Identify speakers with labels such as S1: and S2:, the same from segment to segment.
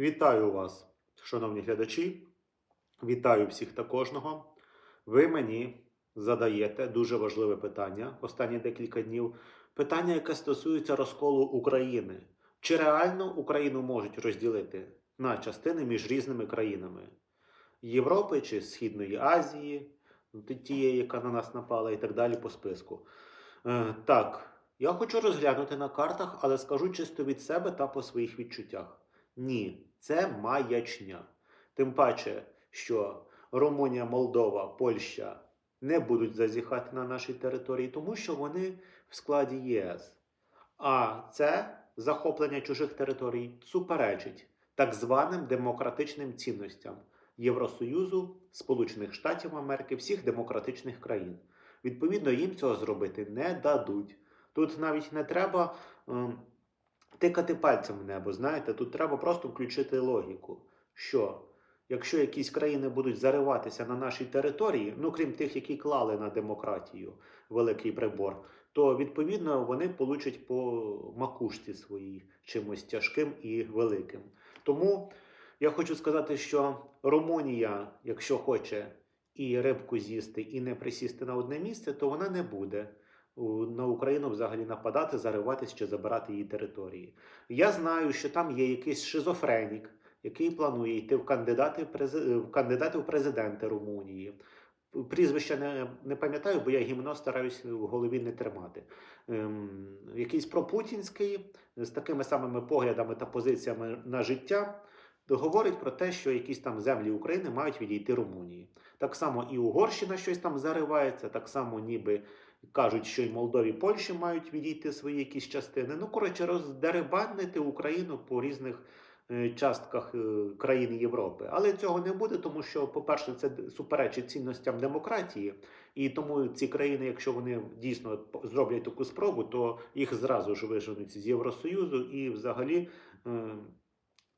S1: Вітаю вас, шановні глядачі. Вітаю всіх та кожного. Ви мені задаєте дуже важливе питання останні декілька днів. Питання, яке стосується розколу України. Чи реально Україну можуть розділити на частини між різними країнами Європи чи Східної Азії, тієї, яка на нас напала, і так далі по списку. Е, так, я хочу розглянути на картах, але скажу чисто від себе та по своїх відчуттях. Ні, це маячня. Тим паче, що Румунія, Молдова, Польща не будуть зазіхати на нашій території, тому що вони в складі ЄС. А це захоплення чужих територій суперечить так званим демократичним цінностям Євросоюзу, Сполучених Штатів Америки, всіх демократичних країн. Відповідно, їм цього зробити не дадуть. Тут навіть не треба ем, тикати пальцем в небо. Знаєте, тут треба просто включити логіку, що якщо якісь країни будуть зариватися на нашій території, ну крім тих, які клали на демократію великий прибор, то відповідно вони получать по макушці своїй чимось тяжким і великим. Тому я хочу сказати, що Румунія, якщо хоче і рибку з'їсти, і не присісти на одне місце, то вона не буде на Україну взагалі нападати, зариватись чи забирати її території. Я знаю, що там є якийсь шизофренік, який планує йти в кандидати, в в кандидати в президенти Румунії. Прізвища не, не пам'ятаю, бо я гімно стараюсь в голові не тримати. Ем, якийсь пропутінський з такими самими поглядами та позиціями на життя говорить про те, що якісь там землі України мають відійти Румунії. Так само і Угорщина щось там заривається, так само ніби кажуть, що і Молдові, Польщі мають відійти свої якісь частини. Ну, коротше, роздеребанити Україну по різних е, частках е, країн Європи. Але цього не буде, тому що, по-перше, це суперечить цінностям демократії, і тому ці країни, якщо вони дійсно зроблять таку спробу, то їх зразу ж виженуть з Євросоюзу і взагалі. е,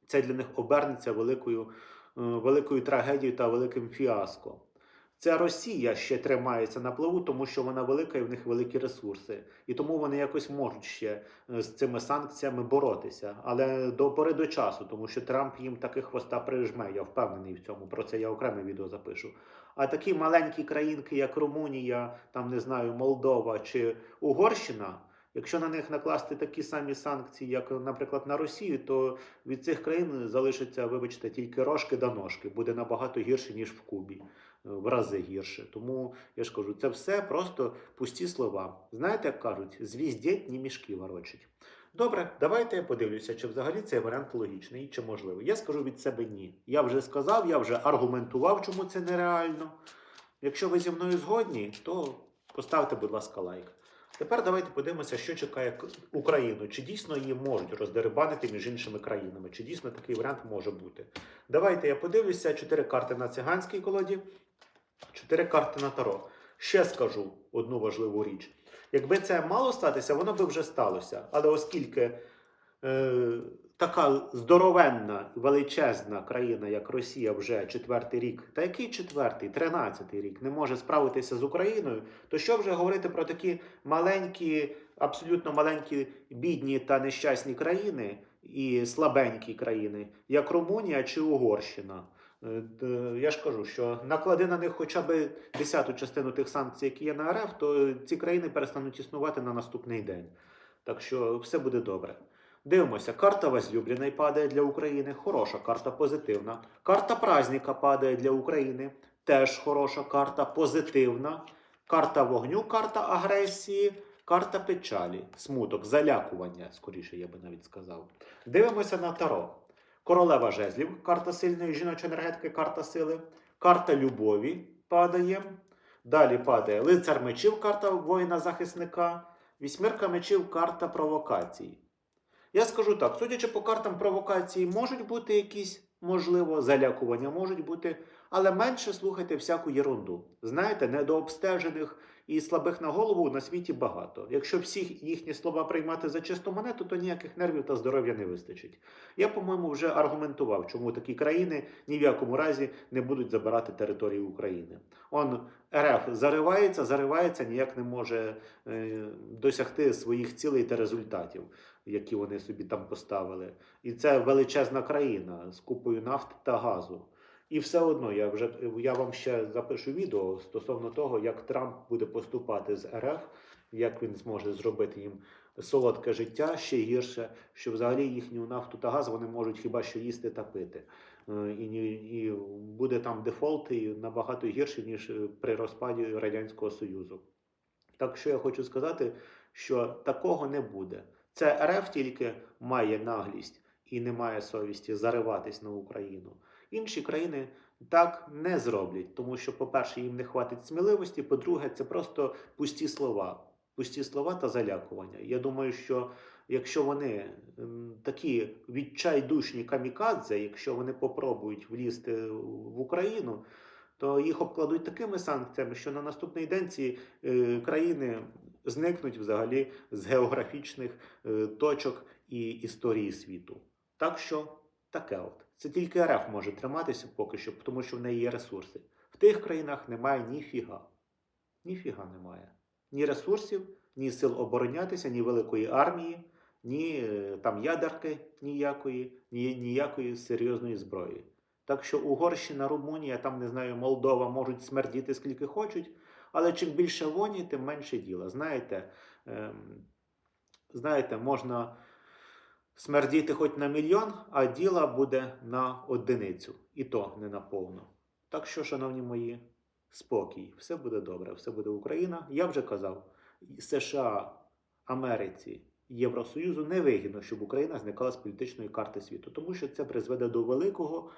S1: Це для них обернеться великою, великою трагедією та великим фіаско. Ця Росія ще тримається на плаву, тому що вона велика і в них великі ресурси. І тому вони якось можуть ще е, з цими санкціями боротися. Але до пори до часу, тому що Трамп їм таки хвоста прижме. Я впевнений в цьому. Про це я окреме відео запишу. А такі маленькі країнки, як Румунія, там не знаю, Молдова чи Угорщина. Якщо на них накласти такі самі санкції, як, наприклад, на Росію, то від цих країн залишиться, вибачте, тільки рожки да ножки. Буде набагато гірше, ніж в Кубі. В рази гірше. Тому я ж кажу, це все просто пусті слова. Знаєте, як кажуть, звіздять, ні мішки ворочать. Добре, давайте я подивлюся, чи взагалі цей варіант логічний, чи можливий. Я скажу від себе ні. Я вже сказав, я вже аргументував, чому це нереально. Якщо ви зі мною згодні, то поставте, будь ласка, лайк. Тепер давайте подивимося, що чекає Україну. Чи дійсно її можуть роздерибанити між іншими країнами? Чи дійсно такий варіант може бути? Давайте я подивлюся: чотири карти на циганській колоді, чотири карти на таро. Ще скажу одну важливу річ. Якби це мало статися, воно би вже сталося. Але оскільки е, така здоровенна, величезна країна, як Росія, вже четвертий рік, та який четвертий, тринадцятий рік, не може справитися з Україною, то що вже говорити про такі маленькі, абсолютно маленькі, бідні та нещасні країни і слабенькі країни, як Румунія чи Угорщина? Е, Я ж кажу, що наклади на них хоча б десяту частину тих санкцій, які є на РФ, то ці країни перестануть існувати на наступний день. Так що все буде добре. Дивимося, карта возлюбленої падає для України. Хороша карта позитивна. Карта праздника падає для України. Теж хороша карта позитивна. Карта вогню, карта агресії, карта печалі, смуток, залякування, скоріше я би навіть сказав. Дивимося на Таро. Королева жезлів, карта сильної жіночої енергетики, карта сили, карта любові падає. Далі падає лицар мечів, карта воїна-захисника, вісьмірка мечів, карта провокацій. Я скажу так: судячи по картам провокації, можуть бути якісь, можливо, залякування можуть бути, але менше слухайте всяку єрунду. Знаєте, недообстежених і слабих на голову на світі багато. Якщо всі їхні слова приймати за чисту монету, то ніяких нервів та здоров'я не вистачить. Я, по-моєму, вже аргументував, чому такі країни ні в якому разі не будуть забирати територію України. Он РФ заривається, заривається, ніяк не може е, досягти своїх цілей та результатів, які вони собі там поставили. І це величезна країна з купою нафти та газу. І все одно я вже я вам ще запишу відео стосовно того, як Трамп буде поступати з РФ, як він зможе зробити їм солодке життя ще гірше, що взагалі їхню нафту та газ вони можуть хіба що їсти та пити. Е, І, і буде там дефолт і набагато гірше, ніж е, при розпаді Радянського Союзу. Так що я хочу сказати, що такого не буде. Це РФ тільки має наглість і не має совісті зариватись на Україну. Інші країни так не зроблять, тому що, по-перше, їм не хватить сміливості. По-друге, це просто пусті слова, пусті слова та залякування. Я думаю, що якщо вони такі відчайдушні камікадзе, якщо вони попробують влізти в Україну, то їх обкладуть такими санкціями, що на наступний день ці е, країни зникнуть взагалі з географічних е, точок і історії світу. Так що таке от. Це тільки РФ може триматися поки що, тому що в неї є ресурси. В тих країнах немає ніфіга. Ніфіга немає. Ні ресурсів, ні сил оборонятися, ні великої армії, ні е, там ядерки ніякої, ні ніякої серйозної зброї. Так що Угорщина, Румунія, там не знаю, Молдова можуть смердіти скільки хочуть, але чим більше воні, тим менше діла. Знаєте, ем, знаєте, можна смердіти хоч на мільйон, а діла буде на одиницю, і то не на повну. Так що, шановні мої, спокій, все буде добре, все буде Україна. Я вже казав, США, Америці, Євросоюзу не вигідно, щоб Україна зникала з політичної карти світу, тому що це призведе до великого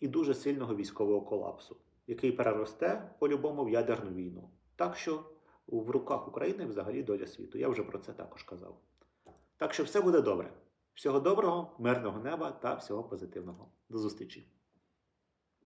S1: і дуже сильного військового колапсу, який переросте по-любому в ядерну війну. Так що в руках України взагалі доля світу. Я вже про це також казав. Так що все буде добре. Всього доброго, мирного неба та всього позитивного. До зустрічі!